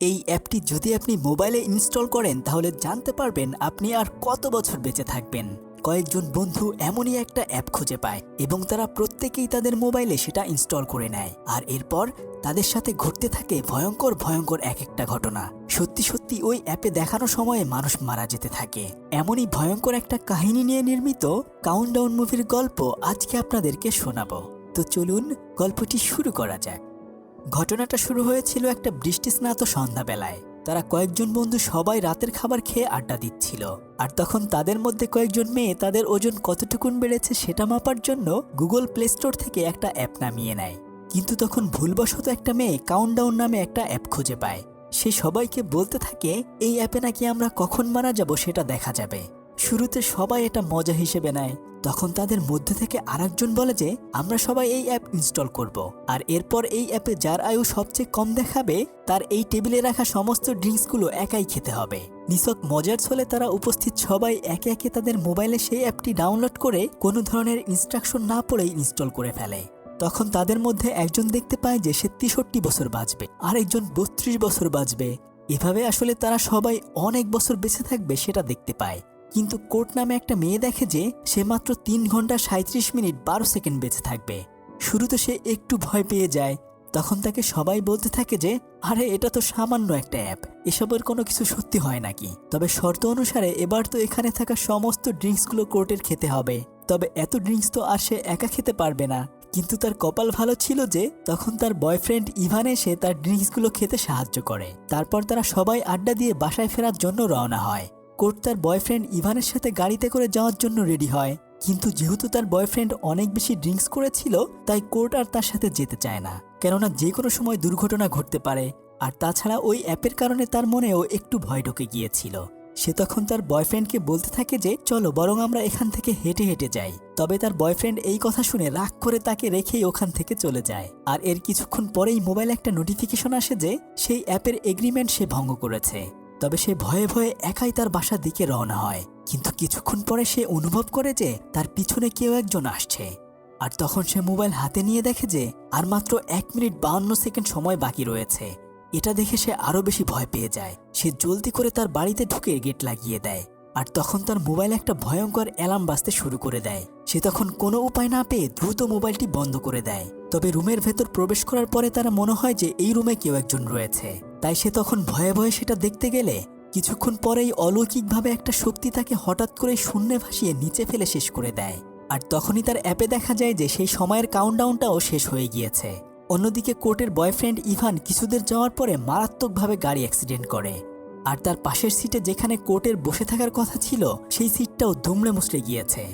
এই অ্যাপটি যদি আপনি মোবাইলে ইনস্টল করেন, তাহলে জানতে পারবেন আপনি আর কত বছর বেঁচে থাকবেন। কয়েকজন বন্ধু এমনই একটা অ্যাপ খুঁজে পায় এবং তারা প্রত্যেকেই তাদের মোবাইলে সেটা ইনস্টল করে নেয়। আর এরপর তাদের সাথে ঘটতে থাকে ভয়ঙ্কর ভয়ঙ্কর এক একটা ঘটনা। সত্যি সত্যি ওই অ্যাপে দেখানো সময়ে মানুষ মারা যেতে থাকে। এমনই ভয়ঙ্কর একটা কাহিনী নিয়ে নির্মিত কাউন্টডাউন মুভির গল্প আজকে আপনাদেরকে শোনাবো। তো চলুন গল্পটি শুরু করা যাক। ঘটনাটা শুরু হয়েছিল একটা বৃষ্টিস্নাত সন্ধ্যাবেলায়। তারা কয়েকজন বন্ধু সবাই রাতের খাবার খেয়ে আড্ডা দিচ্ছিল। আর তখন তাদের মধ্যে কয়েকজন মেয়ে তাদের ওজন কতটুকুন বেড়েছে সেটা মাপার জন্য গুগল প্লে স্টোর থেকে একটা অ্যাপ নামিয়ে নেয়। কিন্তু তখন ভুলবশত একটা মেয়ে কাউন্টডাউন নামে একটা অ্যাপ খুঁজে পায়। সে সবাইকে বলতে থাকে, এই অ্যাপে নাকি আমরা কখন মারা যাব সেটা দেখা যাবে। শুরুতে সবাই এটা মজা হিসেবে নেয়। তখন তাদের মধ্যে থেকে আরেকজন বলে যে, আমরা সবাই এই অ্যাপ ইনস্টল করব। আর এরপর এই অ্যাপে যার আয়ু সবচেয়ে কম দেখাবে, তার এই টেবিলে রাখা সমস্ত ড্রিঙ্কসগুলো একাই খেতে হবে। নিছক মজার ছলে তারা উপস্থিত সবাই একে একে তাদের মোবাইলে সেই অ্যাপটি ডাউনলোড করে কোনো ধরনের ইনস্ট্রাকশন না পড়েই ইনস্টল করে ফেলে। তখন তাদের মধ্যে একজন দেখতে পায় যে, সে তেষট্টি বছর বাঁচবে আর একজন বত্রিশ বছর বাঁচবে। এভাবে আসলে তারা সবাই অনেক বছর বেঁচে থাকবে সেটা দেখতে পায়। কিন্তু কোর্ট নামে একটা মেয়ে দেখে যে সে মাত্র তিন ঘণ্টা সাঁত্রিশ মিনিট বারো সেকেন্ড বেঁচে থাকবে। শুরুতে সে একটু ভয় পেয়ে যায়। তখন তাকে সবাই বলতে থাকে যে, আরে, এটা তো সামান্য একটা অ্যাপ। এসবের কোনো কিছু সত্যি হয় নাকি? তবে শর্ত অনুসারে এবার তো এখানে থাকা সমস্ত ড্রিঙ্কসগুলো কোর্টের খেতে হবে। তবে এত ড্রিঙ্কস তো আর সে একা খেতে পারবে না। কিন্তু তার কপাল ভালো ছিল যে, তখন তার বয়ফ্রেন্ড ইভান এসে তার ড্রিঙ্কসগুলো খেতে সাহায্য করে। তারপর তারা সবাই আড্ডা দিয়ে বাসায় ফেরার জন্য রওনা হয়। কোর্ট তার বয়ফ্রেন্ড ইভানের সাথে গাড়িতে করে যাওয়ার জন্য রেডি হয়। কিন্তু যেহেতু তার বয়ফ্রেন্ড অনেক বেশি ড্রিঙ্কস করেছিল, তাই কোর্ট আর তার সাথে যেতে চায় না। কেননা যে কোনো সময় দুর্ঘটনা ঘটতে পারে। আর তাছাড়া ওই অ্যাপের কারণে তার মনেও একটু ভয় ঢুকে গিয়েছিল। সে তখন তার বয়ফ্রেন্ডকে বলতে থাকে যে, চলো, বরং আমরা এখান থেকে হেঁটে হেঁটে যাই। তবে তার বয়ফ্রেন্ড এই কথা শুনে রাগ করে তাকে রেখেই ওখান থেকে চলে যায়। আর এর কিছুক্ষণ পরেই মোবাইলে একটা নোটিফিকেশন আসে যে, সেই অ্যাপের এগ্রিমেন্ট সে ভঙ্গ করেছে। তবে সে ভয়ে ভয়ে একাই তার বাসার দিকে রওনা হয়। কিন্তু কিছুক্ষণ পরে সে অনুভব করে যে তার পিছনে কেউ একজন আসছে। আর তখন সে মোবাইল হাতে নিয়ে দেখে যে আর মাত্র এক মিনিট বাউন্ন সেকেন্ড সময় বাকি রয়েছে। এটা দেখে সে আরও বেশি ভয় পেয়ে যায়। সে জলদি করে তার বাড়িতে ঢুকে গেট লাগিয়ে দেয়। আর তখন তার মোবাইল একটা ভয়ঙ্কর অ্যালার্ম বাজতে শুরু করে দেয়। সে তখন কোনো উপায় না পেয়ে দ্রুত মোবাইলটি বন্ধ করে দেয়। তবে রুমের ভেতর প্রবেশ করার পরে তারা মনে হয় যে এই রুমে কেউ একজন রয়েছে। তাই সে তখন ভয়ে ভয়ে সেটা দেখতে গেলে কিছুক্ষণ পরেই অলৌকিকভাবে একটা শক্তি তাকে হঠাৎ করে শূন্যে ভাসিয়ে নিচে ফেলে শেষ করে দেয়। আর তখনই তার অ্যাপে দেখা যায় যে সেই সময়ের কাউন্টডাউনটাও শেষ হয়ে গিয়েছে। অন্যদিকে কোর্টের বয়ফ্রেন্ড ইভান কিছুদের যাওয়ার পরে মারাত্মকভাবে গাড়ি অ্যাক্সিডেন্ট করে। আর তার পাশের সিটে যেখানে কোর্টের বসে থাকার কথা ছিল, সেই সিটটাও দুমড়ে মুচড়ে গিয়েছে।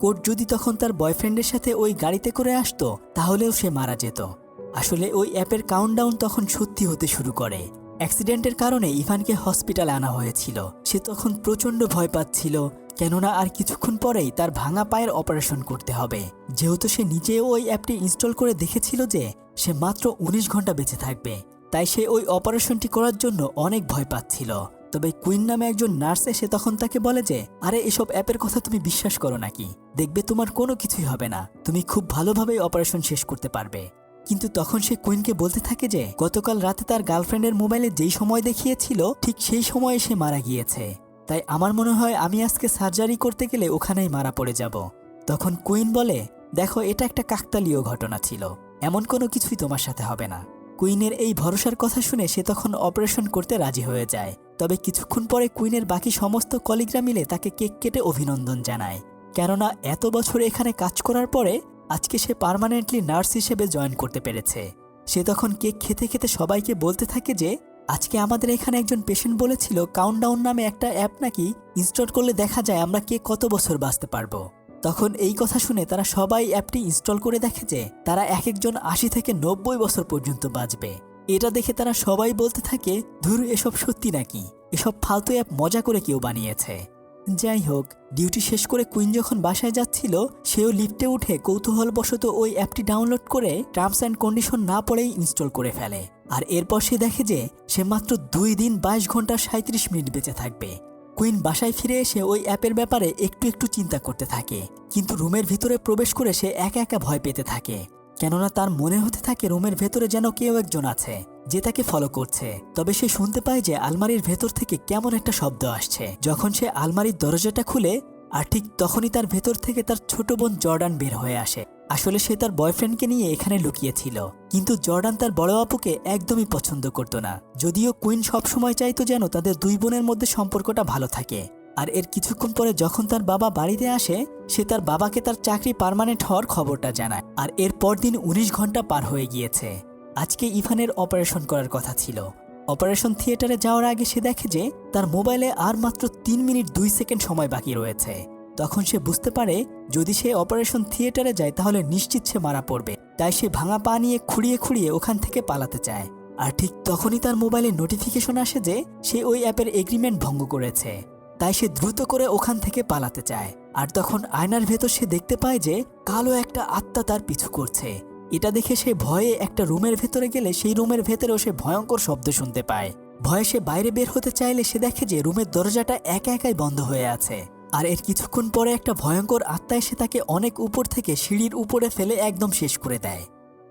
কোর্ট যদি তখন তার বয়ফ্রেন্ডের সাথে ওই গাড়িতে করে আসতো, তাহলেও সে মারা যেত। আসলে ওই অ্যাপের কাউন্টডাউন তখন সত্যি হতে শুরু করে। অ্যাক্সিডেন্টের কারণে ইভানকে হসপিটালে আনা হয়েছিল। সে তখন প্রচণ্ড ভয় পাচ্ছিল, কেননা আর কিছুক্ষণ পরেই তার ভাঙা পায়ের অপারেশন করতে হবে। যেহেতু সে নিজেও ওই অ্যাপটি ইনস্টল করে দেখেছিল যে, সে মাত্র উনিশ ঘণ্টা বেঁচে থাকবে। তাই সে ওই অপারেশনটি করার জন্য অনেক ভয় পাচ্ছিল। তবে কুইন নামে একজন নার্স এসে তখন তাকে বলে যে, আরে, এসব অ্যাপের কথা তুমি বিশ্বাস করো নাকি? দেখবে তোমার কোনো কিছুই হবে না। তুমি খুব ভালোভাবে অপারেশন শেষ করতে পারবে। কিন্তু তখন সে কুইনকে বলতে থাকে যে, গতকাল রাতে তার গার্লফ্রেন্ডের মোবাইলে যেই সময় দেখিয়েছিল, ঠিক সেই সময়ে সে মারা গিয়েছে। তাই আমার মনে হয় আমি আজকে সার্জারি করতে গেলে ওখানেই মারা পড়ে যাব। তখন কুইন বলে, দেখো, এটা একটা কাকতালীয় ঘটনা ছিল। এমন কোনো কিছুই তোমার সাথে হবে না। কুইনের এই ভরসার কথা শুনে সে তখন অপারেশন করতে রাজি হয়ে যায়। তবে কিছুক্ষণ পরে কুইনের বাকি সমস্ত কলিগরা মিলে তাকে কেক কেটে অভিনন্দন জানায়। কেননা এত বছর এখানে কাজ করার পরে আজকে সে পার্মানেন্টলি নার্স হিসেবে জয়েন করতে পেরেছে। সে তখন কেক খেতে খেতে সবাইকে বলতে থাকে যে, আজকে আমাদের এখানে একজন পেশেন্ট বলেছিল, কাউন্টডাউন নামে একটা অ্যাপ নাকি ইনস্টল করলে দেখা যায় আমরা কে কত বছর বাঁচতে পারব। তখন এই কথা শুনে তারা সবাই অ্যাপটি ইনস্টল করে দেখে যে তারা এক একজন আশি থেকে নব্বই বছর পর্যন্ত বাঁচবে। এটা দেখে তারা সবাই বলতে থাকে, ধুর, এসব সত্যি নাকি? এসব ফালতু অ্যাপ মজা করে কেউ বানিয়েছে? যাই হোক, ডিউটি শেষ করে কুইন যখন বাসায় যাচ্ছিল, সেও লিফটে উঠে কৌতূহলবশত ওই অ্যাপটি ডাউনলোড করে টার্মস অ্যান্ড কন্ডিশন না পড়েই ইনস্টল করে ফেলে। আর এরপর সে দেখে যে সে মাত্র দুই দিন বাইশ ঘণ্টা সাঁত্রিশ মিনিট বেঁচে থাকবে। কুইন বাসায় ফিরে এসে ওই অ্যাপের ব্যাপারে একটু একটু চিন্তা করতে থাকে, কিন্তু রুমের ভিতরে প্রবেশ করে সে একা একা ভয় পেতে থাকে। কেননা তার মনে হতে থাকে রুমের ভেতরে যেন কেউ একজন আছে, যে তাকে ফলো করছে। তবে সে শুনতে পায় যে আলমারির ভেতর থেকে কেমন একটা শব্দ আসছে। যখন সে আলমারির দরজাটা খুলে, আর ঠিক তখনই তার ভেতর থেকে তার ছোট বোন জর্ডান বের হয়ে আসে। আসলে সে তার বয়ফ্রেন্ডকে নিয়ে এখানে লুকিয়েছিল। কিন্তু জর্ডান তার বড় আপুকে একদমই পছন্দ করত না। যদিও কুইন সবসময় চাইতো যেন তাদের দুই বোনের মধ্যে সম্পর্কটা ভালো থাকে। আর এর কিছুক্ষণ পরে যখন তার বাবা বাড়িতে আসে, সে তার বাবাকে তার চাকরি পারমানেন্ট হওয়ার খবরটা জানায়। আর এর পরদিন উনিশ ঘণ্টা পার হয়ে গিয়েছে। আজকে ইভানের অপারেশন করার কথা ছিল। অপারেশন থিয়েটারে যাওয়ার আগে সে দেখে যে, তার মোবাইলে আর মাত্র তিন মিনিট দুই সেকেন্ড সময় বাকি রয়েছে। তখন সে বুঝতে পারে যদি সে অপারেশন থিয়েটারে যায় তাহলে নিশ্চিত সে মারা পড়বে। তাই সে ভাঙা পা নিয়ে খুঁড়িয়ে খুঁড়িয়ে ওখান থেকে পালাতে চায়। আর ঠিক তখনই তার মোবাইলে নোটিফিকেশন আসে যে সে ওই অ্যাপের এগ্রিমেন্ট ভঙ্গ করেছে। তাই সে দ্রুত করে ওখান থেকে পালাতে চায়। আর তখন আয়নার ভেতর সে দেখতে পায় যে কালো একটা আত্মা তার পিছু করছে। এটা দেখে সে ভয়ে একটা রুমের ভেতরে গেলে সেই রুমের ভেতরেও সে ভয়ঙ্কর শব্দ শুনতে পায়। ভয়ে সে বাইরে বের হতে চাইলে সে দেখে যে রুমের দরজাটা একা একাই বন্ধ হয়ে আছে। আর এর কিছুক্ষণ পরে একটা ভয়ঙ্কর আত্মা এসে তাকে অনেক উপর থেকে সিঁড়ির উপরে ফেলে একদম শেষ করে দেয়।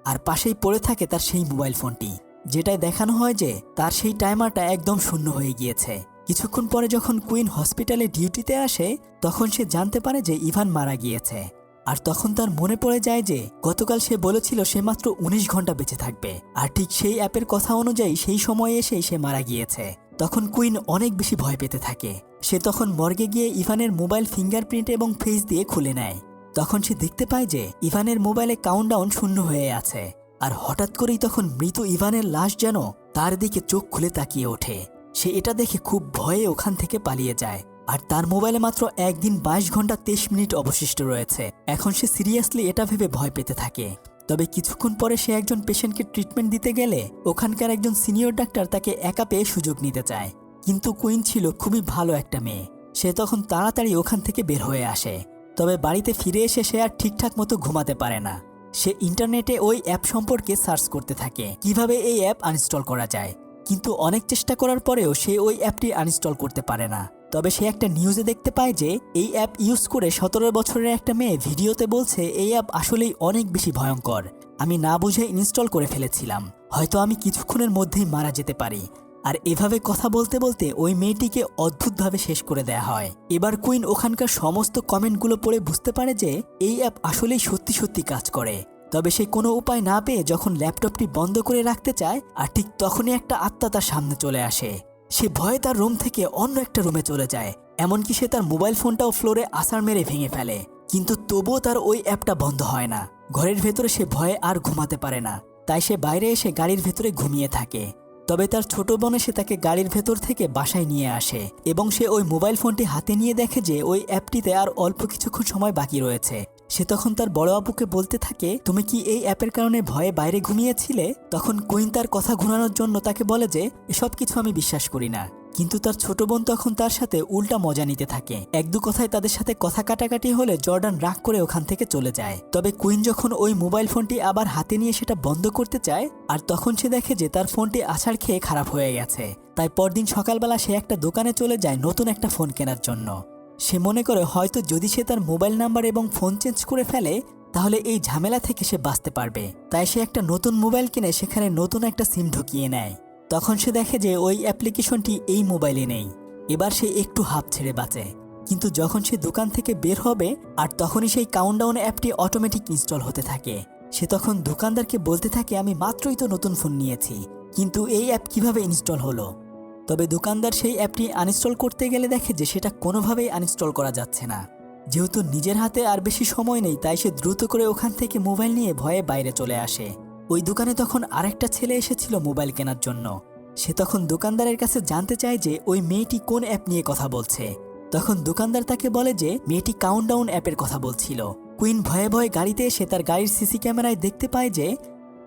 আর পাশেই পড়ে থাকে তার সেই মোবাইল ফোনটি, যেটায় দেখানো হয় যে তার সেই টাইমারটা একদম শূন্য হয়ে গিয়েছে। কিছুক্ষণ পরে যখন কুইন হসপিটালে ডিউটিতে আসে, তখন সে জানতে পারে যে ইভান মারা গিয়েছে। আর তখন তার মনে পড়ে যায় যে গতকাল সে বলেছিল সে মাত্র উনিশ ঘণ্টা বেঁচে থাকবে। আর ঠিক সেই অ্যাপের কথা অনুযায়ী সেই সময়ে এসেই সে মারা গিয়েছে। তখন কুইন অনেক বেশি ভয় পেতে থাকে। সে তখন মর্গে গিয়ে ইভানের মোবাইল ফিঙ্গারপ্রিন্ট এবং ফেস দিয়ে খুলে নেয়। তখন সে দেখতে পায় যে ইভানের মোবাইলে কাউন্টডাউন শূন্য হয়ে আছে। আর হঠাৎ করেই তখন মৃত ইভানের লাশ যেন তার দিকে চোখ খুলে তাকিয়ে ওঠে। সে এটা দেখে খুব ভয়ে ওখান থেকে পালিয়ে যায়। আর তার মোবাইলে মাত্র একদিন বাইশ ঘণ্টা তেইশ মিনিট অবশিষ্ট রয়েছে। এখন সে সিরিয়াসলি এটা ভেবে ভয় পেতে থাকে। তবে কিছুক্ষণ পরে সে একজন পেশেন্টকে ট্রিটমেন্ট দিতে গেলে ওখানকার একজন সিনিয়র ডাক্তার তাকে একা পেয়ে সুযোগ নিতে চায়। কিন্তু কুইন ছিল খুবই ভালো একটা মেয়ে। সে তখন তাড়াতাড়ি ওখান থেকে বের হয়ে আসে। তবে বাড়িতে ফিরে এসে সে আর ঠিকঠাক মতো ঘুমাতে পারে না। সে ইন্টারনেটে ওই অ্যাপ সম্পর্কে সার্চ করতে থাকে, কীভাবে এই অ্যাপ আনইনস্টল করা যায়। কিন্তু অনেক চেষ্টা করার পরেও সে ওই অ্যাপটি আনইনস্টল করতে পারে না। তবে সে একটা নিউজে দেখতে পায় যে এই অ্যাপ ইউজ করে সতেরো বছরের একটা মেয়ে ভিডিওতে বলছে, এই অ্যাপ আসলেই অনেক বেশি ভয়ঙ্কর। আমি না বুঝে ইনস্টল করে ফেলেছিলাম। হয়তো আমি কিছুক্ষণের মধ্যেই মারা যেতে পারি। আর এভাবে কথা বলতে বলতে ওই মেয়েটিকে অদ্ভুতভাবে শেষ করে দেয়া হয়। এবার কুইন ওখানকার সমস্ত কমেন্টগুলো পড়ে বুঝতে পারে যে এই অ্যাপ আসলেই সত্যি সত্যি কাজ করে। তবে সে কোনো উপায় না পেয়ে যখন ল্যাপটপটি বন্ধ করে রাখতে চায়, আর ঠিক তখনই একটা আত্মা তার সামনে চলে আসে। সে ভয়ে তার রুম থেকে অন্য একটা রুমে চলে যায়, এমনকি সে তার মোবাইল ফোনটাও ফ্লোরে আসার মেরে ভেঙে ফেলে। কিন্তু তবুও তার ওই অ্যাপটা বন্ধ হয় না। ঘরের ভেতরে সে ভয়ে আর ঘুমাতে পারে না। তাই সে বাইরে এসে গাড়ির ভেতরে ঘুমিয়ে থাকে। তবে তার ছোট বোন সে তাকে গাড়ির ভেতর থেকে বাসায় নিয়ে আসে এবং সে ওই মোবাইল ফোনটি হাতে নিয়ে দেখে যে ওই অ্যাপটিতে আর অল্প কিছুক্ষণ সময় বাকি রয়েছে। সে তখন তার বড় আপুকে বলতে থাকে, তুমি কি এই অ্যাপের কারণে ভয়ে বাইরে ঘুমিয়েছিলে? তখন কুইন তার কথা ঘুরানোর জন্য তাকে বলে যে, এসব কিছু আমি বিশ্বাস করি না। কিন্তু তার ছোট বোন তখন তার সাথে উল্টা মজা নিতে থাকে। এক দু কথায় তাদের সাথে কথা কাটাকাটি হলে জর্ডান রাগ করে ওখান থেকে চলে যায়। তবে কুইন যখন ওই মোবাইল ফোনটি আবার হাতে নিয়ে সেটা বন্ধ করতে চায়, আর তখন সে দেখে যে তার ফোনটি আছাড় খেয়ে খারাপ হয়ে গেছে। তাই পরদিন সকালবেলা সে একটা দোকানে চলে যায় নতুন একটা ফোন কেনার জন্য। সে মনে করে হয়তো যদি সে তার মোবাইল নাম্বার এবং ফোন চেঞ্জ করে ফেলে, তাহলে এই ঝামেলা থেকে সে বাঁচতে পারবে। তাই সে একটা নতুন মোবাইল কিনে সেখানে নতুন একটা সিম ঢুকিয়ে নেয়। তখন সে দেখে যে ওই অ্যাপ্লিকেশনটি এই মোবাইলে নেই। এবার সে একটু হাফ ছেড়ে বাঁচে। কিন্তু যখন সে দোকান থেকে বের হবে, আর তখনই সেই কাউন্টডাউন অ্যাপটি অটোমেটিক ইনস্টল হতে থাকে। সে তখন দোকানদারকে বলতে থাকে, আমি মাত্রই তো নতুন ফোন নিয়েছি। কিন্তু এই অ্যাপ কীভাবে ইনস্টল হলো? তবে দোকানদার সেই অ্যাপটি আনইনস্টল করতে গেলে দেখে যে সেটা কোনোভাবেই আনইনস্টল করা যাচ্ছে না। যেহেতু নিজের হাতে আর বেশি সময় নেই, তাই সে দ্রুত করে ওখান থেকে মোবাইল নিয়ে ভয়ে বাইরে চলে আসে। ওই দোকানে তখন আরেকটা ছেলে এসেছিল মোবাইল কেনার জন্য। সে তখন দোকানদারের কাছে জানতে চায় যে ওই মেয়েটি কোন অ্যাপ নিয়ে কথা বলছে। তখন দোকানদার তাকে বলে যে মেয়েটি কাউন্টডাউন অ্যাপের কথা বলছিল। কুইন ভয়ে ভয়ে গাড়িতে এসে তার গাড়ির সিসি ক্যামেরায় দেখতে পায় যে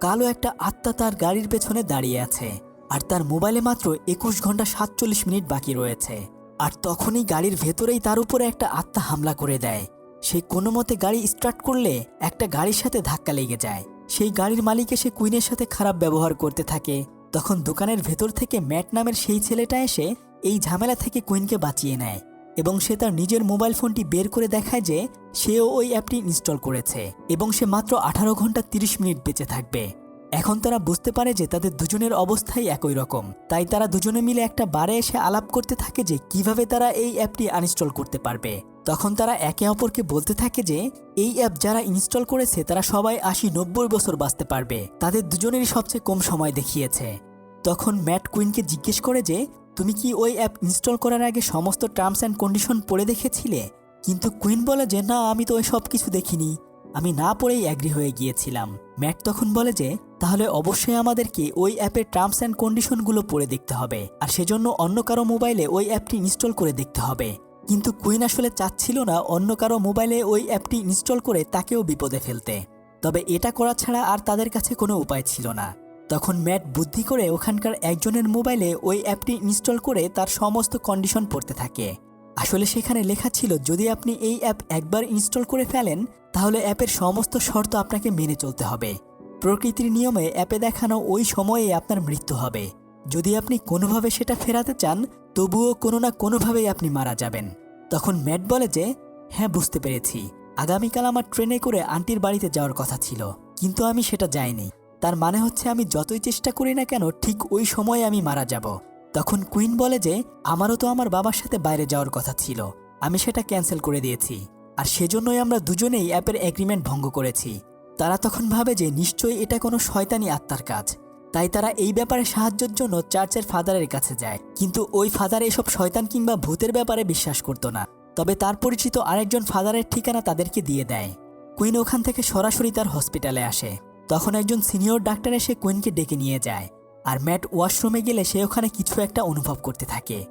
কালো একটা আত্মা তার গাড়ির পেছনে দাঁড়িয়ে আছে। আর তার মোবাইলে মাত্র একুশ ঘণ্টা সাতচল্লিশ মিনিট বাকি রয়েছে। আর তখনই গাড়ির ভেতরেই তার উপরে একটা আত্মা হামলা করে দেয়। সে কোনো মতে গাড়ি স্টার্ট করলে একটা গাড়ির সাথে ধাক্কা লেগে যায়। সেই গাড়ির মালিক এসে কুইনের সাথে খারাপ ব্যবহার করতে থাকে। তখন দোকানের ভেতর থেকে ম্যাট নামের সেই ছেলেটা এসে এই ঝামেলা থেকে কুইনকে বাঁচিয়ে নেয় এবং সে তার নিজের মোবাইল ফোনটি বের করে দেখায় যে সেও ওই অ্যাপটি ইনস্টল করেছে এবং সে মাত্র আঠারো ঘণ্টা তিরিশ মিনিট বেঁচে থাকবে। এখন তারা বুঝতে পারে যে তাদের দুজনের অবস্থাই একই রকম। তাই তারা দুজনে মিলে একটা বারে এসে আলাপ করতে থাকে যে কীভাবে তারা এই অ্যাপটি আনইনস্টল করতে পারবে। তখন তারা একে অপরকে বলতে থাকে যে, এই অ্যাপ যারা ইনস্টল করেছে, তারা সবাই আশি নব্বই বছর বাঁচতে পারবে। তাদের দুজনেরই সবচেয়ে কম সময় দেখিয়েছে। তখন ম্যাট কুইনকে জিজ্ঞেস করে যে, তুমি কি ওই অ্যাপ ইনস্টল করার আগে সমস্ত টার্মস অ্যান্ড কন্ডিশন পড়ে দেখেছিলে? কিন্তু কুইন বলে যে, না, আমি তো ওই সব কিছু দেখিনি। আমি না পড়েই অ্যাগ্রি হয়ে গিয়েছিলাম। ম্যাট তখন বলে যে, তাহলে অবশ্যই আমাদেরকে ওই অ্যাপের টার্মস অ্যান্ড কন্ডিশনগুলো পড়ে দেখতে হবে, আর সেজন্য অন্য কারও মোবাইলে ওই অ্যাপটি ইনস্টল করে দেখতে হবে। কিন্তু কুইন আসলে চাচ্ছিল না অন্য কারও মোবাইলে ওই অ্যাপটি ইনস্টল করে তাকেও বিপদে ফেলতে। তবে এটা করা ছাড়া আর তাদের কাছে কোনো উপায় ছিল না। তখন ম্যাট বুদ্ধি করে ওখানকার একজনের মোবাইলে ওই অ্যাপটি ইনস্টল করে তার সমস্ত কন্ডিশন পড়তে থাকে। আসলে সেখানে লেখা ছিল, যদি আপনি এই অ্যাপ একবার ইনস্টল করে ফেলেন, তাহলে অ্যাপের সমস্ত শর্ত আপনাকে মেনে চলতে হবে। প্রকৃতির নিয়মে অ্যাপে দেখানো ওই সময়ে আপনার মৃত্যু হবে। যদি আপনি কোনোভাবে সেটা ফেরাতে চান, তবুও কোনো না কোনোভাবেই আপনি মারা যাবেন। তখন ম্যাট বলে যে হ্যাঁ বুঝতে পেরেছি। আগামীকাল আমার ট্রেনে করে আন্টির বাড়িতে যাওয়ার কথা ছিল, কিন্তু আমি সেটা যাইনি। তার মানে হচ্ছে আমি যতই চেষ্টা করি না কেন, ঠিক ওই সময়ে আমি মারা যাব। তখন কুইন বলে যে, আমারও তো আমার বাবার সাথে বাইরে যাওয়ার কথা ছিল। আমি সেটা ক্যান্সেল করে দিয়েছি। আর সেজন্যই আমরা দুজনেই অ্যাপের এগ্রিমেন্ট ভঙ্গ করেছি। তারা তখন ভাবে যে, নিশ্চয়ই এটা কোনো শয়তানি আত্মার কাজ। তাই তারা এই ব্যাপারে সাহায্যের জন্য চার্চের ফাদারের কাছে যায়। কিন্তু ওই ফাদার এসব শয়তান কিংবা ভূতের ব্যাপারে বিশ্বাস করতো না। তবে তার পরিচিত আরেকজন ফাদারের ঠিকানা তাদেরকে দিয়ে দেয়। কুইন ওখান থেকে সরাসরি তার হসপিটালে আসে। তখন একজন সিনিয়র ডাক্তার এসে কুইনকে ডেকে নিয়ে যায়। আর ম্যাট ওয়াশরুমে গেলে সে ওখানে কিছু একটা অনুভব করতে থাকে।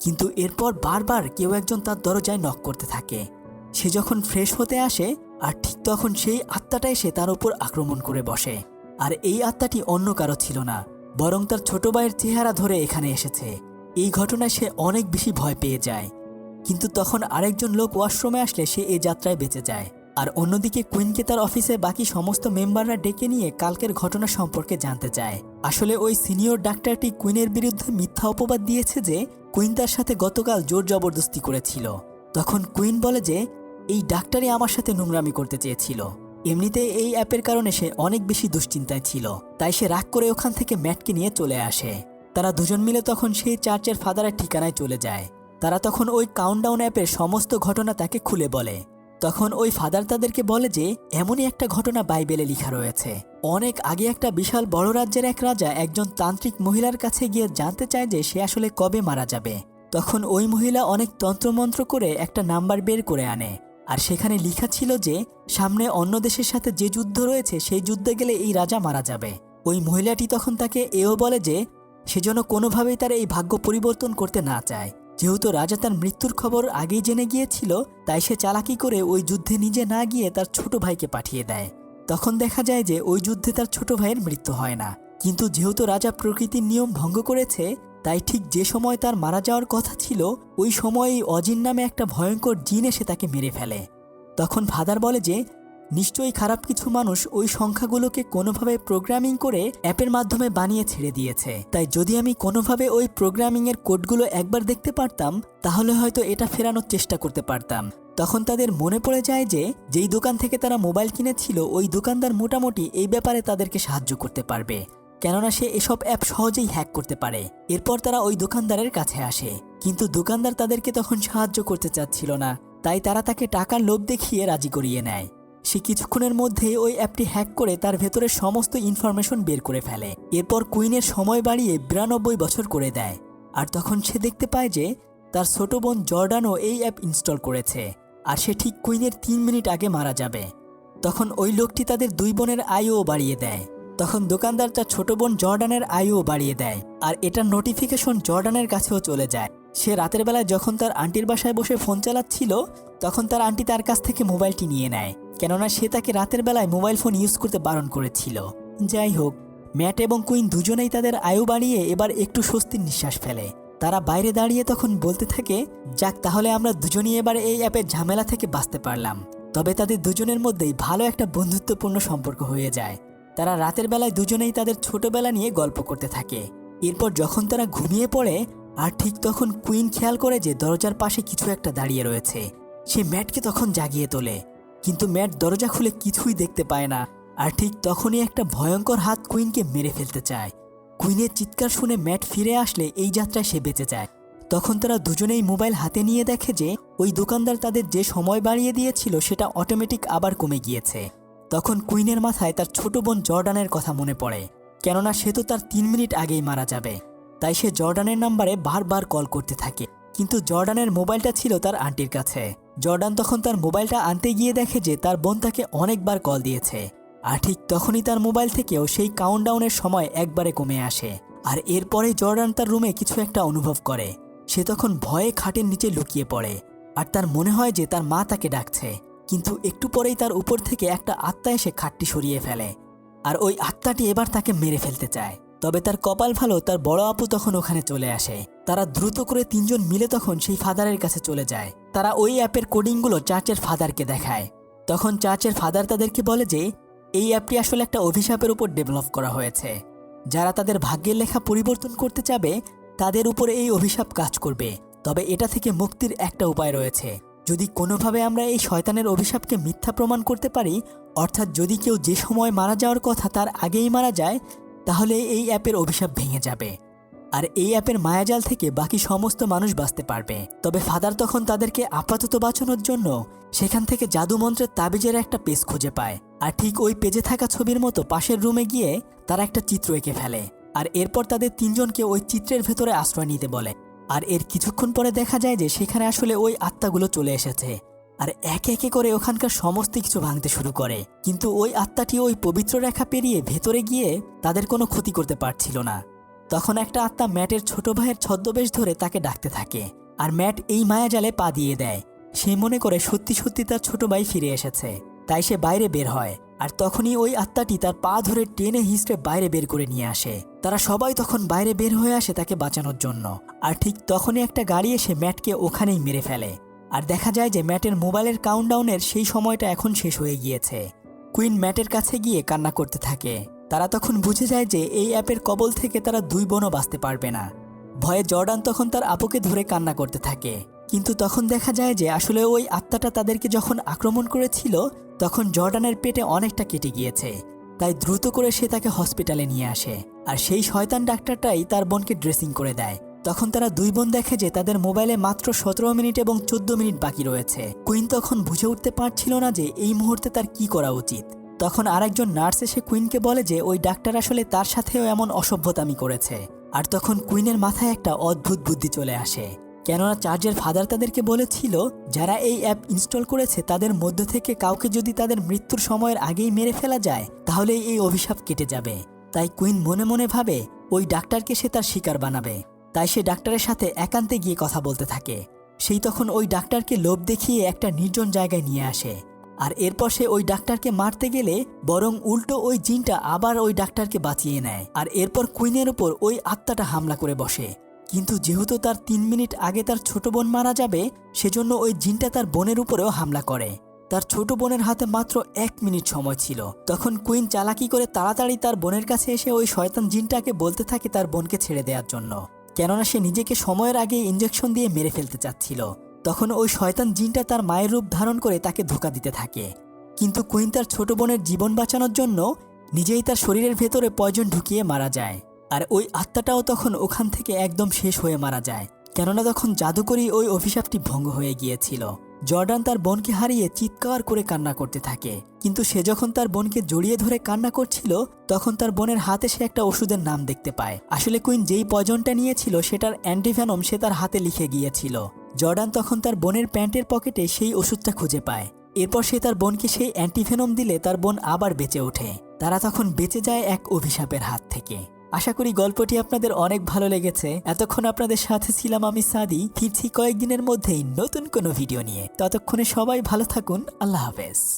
কিন্তু এরপর বারবার কেউ একজন তার দরজায় নক করতে থাকে। সে যখন ফ্রেশ হতে আসে, আর ঠিক তখন সেই আত্মাটা এসে তার উপর আক্রমণ করে বসে। আর এই আত্মাটি অন্য কারও ছিল না, বরং তার ছোট ভাইয়ের চেহারা ধরে এখানে এসেছে। এই ঘটনায় সে অনেক বেশি ভয় পেয়ে যায়। কিন্তু তখন আরেকজন লোক ওয়াশরুমে আসলে সে এই যাত্রায় বেঁচে যায়। আর অন্যদিকে কুইনকে তার অফিসে বাকি সমস্ত মেম্বাররা ডেকে নিয়ে কালকের ঘটনা সম্পর্কে জানতে চায়। আসলে ওই সিনিয়র ডাক্তারটি কুইনের বিরুদ্ধে মিথ্যা অপবাদ দিয়েছে যে কুইন তার সাথে গতকাল জোর জবরদস্তি করেছিল। তখন কুইন বলে যে, এই ডাক্তারই আমার সাথে নোংরামি করতে চেয়েছিল। এমনিতে এই অ্যাপের কারণে সে অনেক বেশি দুশ্চিন্তায় ছিল। তাই সে রাগ করে ওখান থেকে ম্যাটকে নিয়ে চলে আসে। তারা দুজন মিলে তখন সেই চার্চের ফাদারের ঠিকানায় চলে যায়। তারা তখন ওই কাউন্টডাউন অ্যাপের সমস্ত ঘটনা তাকে খুলে বলে। তখন ওই ফাদার তাদেরকে বলে যে, এমনই একটা ঘটনা বাইবেলে লেখা রয়েছে। অনেক আগে একটা বিশাল বড় রাজ্যের এক রাজা একজন তান্ত্রিক মহিলার কাছে গিয়ে জানতে চায় যে সে আসলে কবে মারা যাবে। তখন ওই মহিলা অনেক তন্ত্রমন্ত্র করে একটা নাম্বার বের করে আনে। আর সেখানে লেখা ছিল যে, সামনে অন্য দেশের সাথে যে যুদ্ধ রয়েছে, সেই যুদ্ধে গেলে এই রাজা মারা যাবে। ওই মহিলাটি তখন তাকে এও বলে যে, সে যেন কোনোভাবেই তার এই ভাগ্য পরিবর্তন করতে না চায়। যেহেতু রাজা তার মৃত্যুর খবর আগেই জেনে গিয়েছিল, তাই সে চালাকি করে ওই যুদ্ধে নিজে না গিয়ে তার ছোট ভাইকে পাঠিয়ে দেয়। তখন দেখা যায় যে ওই যুদ্ধে তার ছোট ভাইয়ের মৃত্যু হয় না। কিন্তু যেহেতু রাজা প্রকৃতির নিয়ম ভঙ্গ করেছে, তাই ঠিক যে সময় তার মারা যাওয়ার কথা ছিল, ওই সময়েই অজিন নামে একটা ভয়ঙ্কর জিন এসে তাকে মেরে ফেলে। তখন ফাদার বলে যে, নিশ্চয়ই খারাপ কিছু মানুষ ওই সংখ্যাগুলোকে কোনোভাবে প্রোগ্রামিং করে অ্যাপের মাধ্যমে বানিয়ে ছেড়ে দিয়েছে। তাই যদি আমি কোনোভাবে ওই প্রোগ্রামিংয়ের কোডগুলো একবার দেখতে পারতাম, তাহলে হয়তো এটা ফেরানোর চেষ্টা করতে পারতাম। তখন তাদের মনে পড়ে যায় যে, যেই দোকান থেকে তারা মোবাইল কিনেছিল, ওই দোকানদার মোটামুটি এই ব্যাপারে তাদেরকে সাহায্য করতে পারবে। কেননা সে এসব অ্যাপ সহজেই হ্যাক করতে পারে। এরপর তারা ওই দোকানদারের কাছে আসে। কিন্তু দোকানদার তাদেরকে তখন সাহায্য করতে চাচ্ছিল না। তাই তারা তাকে টাকার লোভ দেখিয়ে রাজি করিয়ে নেয়। সে কিছুক্ষণের মধ্যেই ওই অ্যাপটি হ্যাক করে তার ভেতরের সমস্ত ইনফরমেশন বের করে ফেলে। এরপর কুইনের সময় বাড়িয়ে বিরানব্বই বছর করে দেয়। আর তখন সে দেখতে পায় যে, তার ছোট বোন জর্ডানও এই অ্যাপ ইনস্টল করেছে। আর সে ঠিক কুইনের তিন মিনিট আগে মারা যাবে। তখন ওই লোকটি তাদের দুই বোনের আয়ুও বাড়িয়ে দেয়। তখন দোকানদার তার ছোট বোন জর্ডানের আয়ুও বাড়িয়ে দেয় আর এটার নোটিফিকেশন জর্ডানের কাছেও চলে যায়। সে রাতের বেলায় যখন তার আন্টির বাসায় বসে ফোন চালাচ্ছিল, তখন তার আন্টি তার কাছ থেকে মোবাইলটি নিয়ে নেয়। কেননা সে তাকে রাতের বেলায় মোবাইল ফোন ইউজ করতে বারণ করেছিল। যাই হোক, ম্যাট এবং কুইন দুজনেই তাদের আয়ু বাড়িয়ে এবার একটু স্বস্তির নিঃশ্বাস ফেলে। তারা বাইরে দাঁড়িয়ে তখন বলতে থাকে, যাক, তাহলে আমরা দুজনই এবার এই অ্যাপের ঝামেলা থেকে বাঁচতে পারলাম। তবে তাদের দুজনের মধ্যেই ভালো একটা বন্ধুত্বপূর্ণ সম্পর্ক হয়ে যায়। তারা রাতের বেলায় দুজনেই তাদের ছোটবেলা নিয়ে গল্প করতে থাকে। এরপর যখন তারা ঘুমিয়ে পড়ে, আর ঠিক তখন কুইন খেয়াল করে যে দরজার পাশে কিছু একটা দাঁড়িয়ে রয়েছে। সে ম্যাটকে তখন জাগিয়ে তোলে। কিন্তু ম্যাট দরজা খুলে কিছুই দেখতে পায় না, আর ঠিক তখনই একটা ভয়ঙ্কর হাত কুইনকে মেরে ফেলতে চায়। কুইনের চিৎকার শুনে ম্যাট ফিরে আসলে এই যাত্রায় সে বেঁচে যায়। তখন তারা দুজনেই মোবাইল হাতে নিয়ে দেখে যে, ওই দোকানদার তাদের যে সময় বাড়িয়ে দিয়েছিল সেটা অটোমেটিক আবার কমে গিয়েছে। তখন কুইনের মাথায় তার ছোট বোন জর্ডানের কথা মনে পড়ে। কেননা সে তো তার তিন মিনিট আগেই মারা যাবে। তাই সে জর্ডানের নাম্বারে বারবার কল করতে থাকে। কিন্তু জর্ডানের মোবাইলটা ছিল তার আন্টির কাছে। জর্ডান তখন তার মোবাইলটা আনতে গিয়ে দেখে যে তার বোন তাকে অনেকবার কল দিয়েছে। আর ঠিক তখনই তার মোবাইল থেকেও সেই কাউন্টডাউনের সময় একবারে কমে আসে। আর এরপরে জর্ডান তার রুমে কিছু একটা অনুভব করে। সে তখন ভয়ে খাটের নিচে লুকিয়ে পড়ে। আর তার মনে হয় যে তার মা তাকে ডাকছে। কিন্তু একটু পরেই তার উপর থেকে একটা আত্মা এসে খাটটি সরিয়ে ফেলে। আর ওই আত্মাটি এবার তাকে মেরে ফেলতে চায়। তবে তার কপাল ভালো, তার বড় আপু তখন ওখানে চলে আসে। তারা দ্রুত করে তিনজন মিলে তখন সেই ফাদারের কাছে চলে যায়। তারা ওই অ্যাপের কোডিংগুলো চার্চের ফাদারকে দেখায়। তখন চার্চের ফাদার তাদেরকে বলে যে এই অ্যাপটি আসলে একটা অভিশাপের উপর ডেভেলপ করা হয়েছে। যারা তাদের ভাগ্যের লেখা পরিবর্তন করতে চাবে, তাদের উপরে এই অভিশাপ কাজ করবে। তবে এটা থেকে মুক্তির একটা উপায় রয়েছে। যদি কোনোভাবে আমরা এই শয়তানের অভিশাপকে মিথ্যা প্রমাণ করতে পারি, অর্থাৎ যদি কেউ যে সময় মারা যাওয়ার কথা তার আগেই মারা যায়, তাহলে এই অ্যাপের অভিশাপ ভেঙে যাবে। আর এই অ্যাপের মায়াজাল থেকে বাকি সমস্ত মানুষ বাঁচতে পারবে। তবে ফাদার তখন তাদেরকে আপাতত বাঁচানোর জন্য সেখান থেকে জাদু মন্ত্রের তাবিজের একটা পেজ খুঁজে পায়। আর ঠিক ওই পেজে থাকা ছবির মতো পাশের রুমে গিয়ে তারা একটা চিত্র এঁকে ফেলে। আর এরপর তাদের তিনজনকে ওই চিত্রের ভেতরে আশ্রয় নিতে বলে। আর এর কিছুক্ষণ পরে দেখা যায় যে সেখানে আসলে ওই আত্মাগুলো চলে এসেছে। আর একে একে করে ওখানকার সমস্ত কিছু ভাঙতে শুরু করে। কিন্তু ওই আত্মাটি ওই পবিত্র রেখা পেরিয়ে ভেতরে গিয়ে তাদের কোনো ক্ষতি করতে পারছিল না। তখন একটা আত্মা ম্যাটের ছোট ভাইয়ের ছদ্মবেশ ধরে তাকে ডাকতে থাকে। আর ম্যাট এই মায়াজালে পা দিয়ে দেয়। সে মনে করে সত্যি সত্যি তার ছোট ভাই ফিরে এসেছে। তাই সে বাইরে বের হয়। আর তখনই ওই আত্মাটি তার পা ধরে টেনে হিস্ট্রে বাইরে বের করে নিয়ে আসে। তারা সবাই তখন বাইরে বের হয়ে আসে তাকে বাঁচানোর জন্য। আর ঠিক তখনই একটা গাড়ি এসে ম্যাটকে ওখানেই মেরে ফেলে। আর দেখা যায় যে ম্যাটের মোবাইলের কাউন্টডাউনের সেই সময়টা এখন শেষ হয়ে গিয়েছে। কুইন ম্যাটের কাছে গিয়ে কান্না করতে থাকে। তারা তখন বুঝে যায় যে এই অ্যাপের কবল থেকে তারা দুই বোনও বাঁচতে পারবে না। ভয়ে জর্ডান তখন তার আপুকে ধরে কান্না করতে থাকে। কিন্তু তখন দেখা যায় যে আসলে ওই আত্মাটা তাদেরকে যখন আক্রমণ করেছিল তখন জর্ডানের পেটে অনেকটা কেটে গিয়েছে, তাই দ্রুত করে সে তাকে হসপিটালে নিয়ে আসে। আর সেই শয়তান ডাক্তারটাই তার বোনকে ড্রেসিং করে দেয়। তখন তারা দুই বোন দেখে যে তাদের মোবাইলে মাত্র সতেরো মিনিট এবং চোদ্দ মিনিট বাকি রয়েছে। কুইন তখন বুঝে উঠতে পারছিল না যে এই মুহূর্তে তার কি করা উচিত। তখন আরেকজন নার্স এসে কুইনকে বলে যে ওই ডাক্তার আসলে তার সাথেও এমন অসভ্যতামি করেছে। আর তখন কুইনের মাথায় একটা অদ্ভুত বুদ্ধি চলে আসে। কেননা চার্জের ফাদার তাদেরকে বলেছিল, যারা এই অ্যাপ ইনস্টল করেছে তাদের মধ্য থেকে কাউকে যদি তাদের মৃত্যুর সময়ের আগেই মেরে ফেলা যায় তাহলে এই অভিশাপ কেটে যাবে। তাই কুইন মনে মনে ভাবে, ওই ডাক্তারকে সে তার শিকার বানাবে। তাই সে ডাক্তারের সাথে একান্তে গিয়ে কথা বলতে থাকে। সেই তখন ওই ডাক্তারকে লোভ দেখিয়ে একটা নির্জন জায়গায় নিয়ে আসে। আর এরপর সে ওই ডাক্তারকে মারতে গেলে বরং উল্টো ওই জিনটা আবার ওই ডাক্তারকে বাঁচিয়ে নেয়। আর এরপর কুইনের উপর ওই আত্মাটা হামলা করে বসে। কিন্তু যেহেতু তার তিন মিনিট আগে তার ছোট বোন মারা যাবে, সেজন্য ওই জিনটা তার বোনের উপরেও হামলা করে। তার ছোট বোনের হাতে মাত্র এক মিনিট সময় ছিল। তখন কুইন চালাকি করে তাড়াতাড়ি তার বোনের কাছে এসে ওই শয়তান জিনটাকে বলতে থাকে তার বোনকে ছেড়ে দেওয়ার জন্য। কেননা সে নিজেকে সময়ের আগে ইঞ্জেকশন দিয়ে মেরে ফেলতে চাচ্ছিল। তখন ওই শয়তান জিনটা তার মায়ের রূপ ধারণ করে তাকে ধোকা দিতে থাকে। কিন্তু কুইন তার ছোট বোনের জীবন বাঁচানোর জন্য নিজেই তার শরীরের ভেতরে পয়জন ঢুকিয়ে মারা যায়। আর ওই আত্মাটাও তখন ওখান থেকে একদম শেষ হয়ে মারা যায়। কেননা তখন জাদুকরি ওই অভিশাপটি ভঙ্গ হয়ে গিয়েছিল। জর্ডান তার বোনকে হারিয়ে চিৎকার করে কান্না করতে থাকে। কিন্তু সে যখন তার বোনকে জড়িয়ে ধরে কান্না করছিল, তখন তার বোনের হাতে সে একটা ওষুধের নাম দেখতে পায়। আসলে কুইন যেই পয়জনটা নিয়েছিল, সেটার অ্যান্টিভ্যানম সে তার হাতে লিখে গিয়েছিল। জর্ডান তখন তার বোনের প্যান্টের পকেটে সেই ওষুধটা খুঁজে পায়। এরপর সে তার বোনকে সেই অ্যান্টিভেনম দিলে তার বোন আবার বেঁচে ওঠে। তারা তখন বেঁচে যায় এক অভিশাপের হাত থেকে। আশা করি গল্পটি আপনাদের অনেক ভালো লেগেছে। এতক্ষণ আপনাদের সাথে ছিলাম আমি সাদি। ফিরছি কয়েকদিনের মধ্যেই নতুন কোনো ভিডিও নিয়ে। ততক্ষণে সবাই ভালো থাকুন। আল্লাহ হাফেজ।